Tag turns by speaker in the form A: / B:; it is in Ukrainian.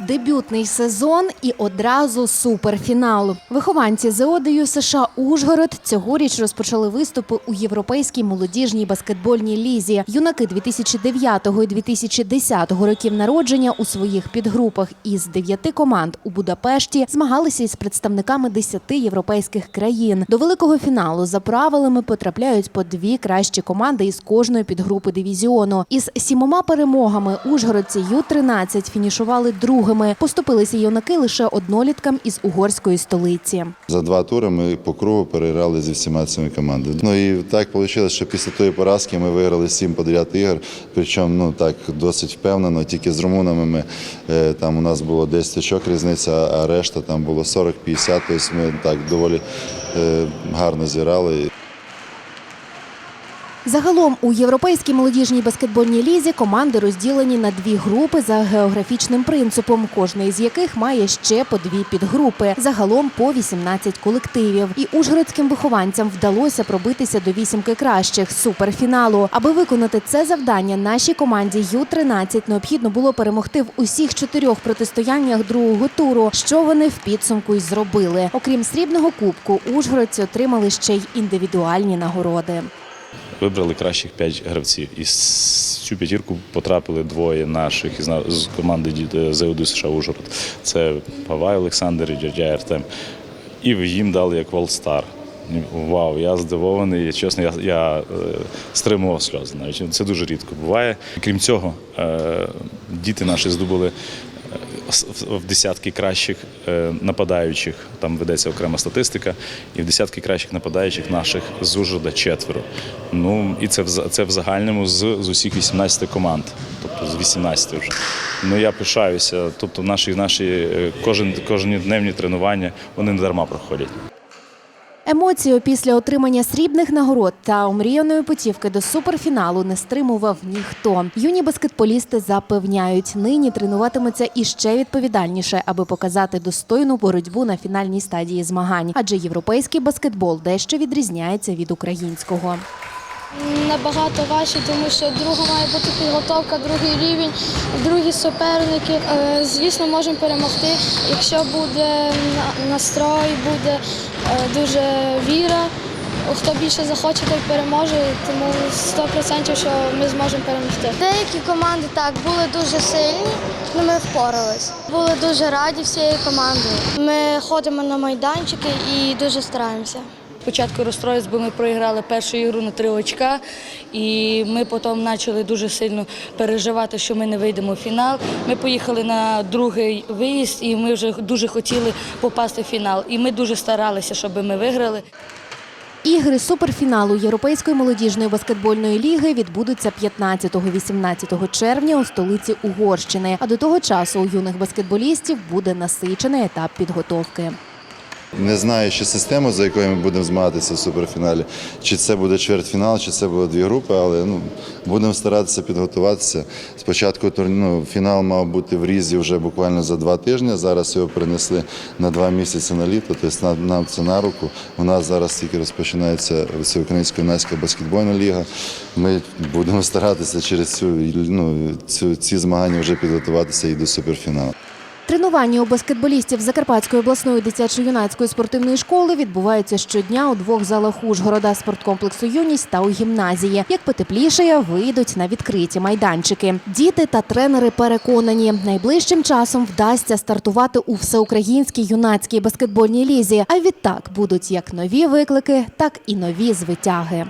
A: Дебютний сезон і одразу суперфінал. Вихованці ЗОДію США Ужгород цьогоріч розпочали виступи у європейській молодіжній баскетбольній лізі. Юнаки 2009 і 2010 років народження у своїх підгрупах із дев'яти команд у Будапешті змагалися із представниками десяти європейських країн. До великого фіналу за правилами потрапляють по дві кращі команди із кожної підгрупи дивізіону. Із сімома перемогами ужгородці Ю-13 фінішували другими. Поступилися юнаки лише одноліткам із угорської столиці.
B: За два тури ми по кругу переграли зі всіма цими командами. Ну і так вийшло, що після тої поразки ми виграли сім подряд ігор. Причому ну так досить впевнено. Тільки з румунами ми е, там у нас було 10 очок різниця, а решта там було 40-50. Тобто ми так доволі е, гарно зіграли.
A: Загалом у європейській молодіжній баскетбольній лізі команди розділені на дві групи за географічним принципом, кожна із яких має ще по дві підгрупи. Загалом по 18 колективів. І ужгородським вихованцям вдалося пробитися до вісімки кращих суперфіналу. Аби виконати це завдання, нашій команді Ю-13 необхідно було перемогти в усіх чотирьох протистояннях другого туру, що вони в підсумку й зробили. Окрім срібного кубку, ужгородці отримали ще й індивідуальні нагороди.
C: Вибрали кращих п'ять гравців. І з цю п'ятірку потрапили двоє наших з команди Ді- ЗУД США Ужгород. Це Павай Олександр і Дядя Артем. І їм дали як Волстар. Вау, я здивований. Чесно, я, я е, стримував сльози. Навіть це дуже рідко буває. Крім цього, е, діти наші здобули е, в- десятки кращих е, нападаючих, там ведеться окрема статистика, і в десятки кращих нападаючих наших з Ужгорода четверо. Ну і це в це в загальному з, з усіх 18 команд, тобто з 18 вже. Ну я пишаюся. Тобто наші, наші кожен кожні дневні тренування вони не дарма проходять.
A: Емоцію після отримання срібних нагород та омріяної путівки до суперфіналу не стримував ніхто. Юні баскетболісти запевняють, нині тренуватимуться іще відповідальніше, аби показати достойну боротьбу на фінальній стадії змагань. Адже європейський баскетбол дещо відрізняється від українського.
D: Набагато важче, тому що друга має бути підготовка, другий рівень, другі суперники. Е, Звісно, можемо перемогти, якщо буде настрой, буде е, дуже віра. Хто більше захоче, той переможе, тому 100% що ми зможемо перемогти. Деякі команди так були дуже сильні, але ми впоралися. Були дуже раді всією командою. Ми ходимо на майданчики і дуже стараємося.
E: Спочатку розстроїлись, бо ми проіграли першу ігру на три очка, і ми потім почали дуже сильно переживати, що ми не вийдемо в фінал. Ми поїхали на другий виїзд, і ми вже дуже хотіли попасти в фінал. І ми дуже старалися, щоб ми виграли.
A: Ігри суперфіналу Європейської молодіжної баскетбольної ліги відбудуться 15-18 червня у столиці Угорщини. А до того часу у юних баскетболістів буде насичений етап підготовки.
B: Не знаю ще систему, за якою ми будемо змагатися в суперфіналі. Чи це буде чвертьфінал, чи це буде дві групи, але ну, будемо старатися підготуватися. Спочатку ну, фінал мав бути в Різі вже буквально за два тижні. Зараз його перенесли на два місяці на літо, тобто нам це на руку. У нас зараз тільки розпочинається Всеукраїнська юнацька баскетбольна ліга. Ми будемо старатися через цю, ну, цю, ці змагання вже підготуватися і до суперфіналу.
A: Тренування у баскетболістів Закарпатської обласної дитячо-юнацької спортивної школи відбуваються щодня у двох залах Ужгорода спорткомплексу Юність та у гімназії. Як потеплішає, вийдуть на відкриті майданчики. Діти та тренери переконані, найближчим часом вдасться стартувати у всеукраїнській юнацькій баскетбольній лізі. А відтак будуть як нові виклики, так і нові звитяги.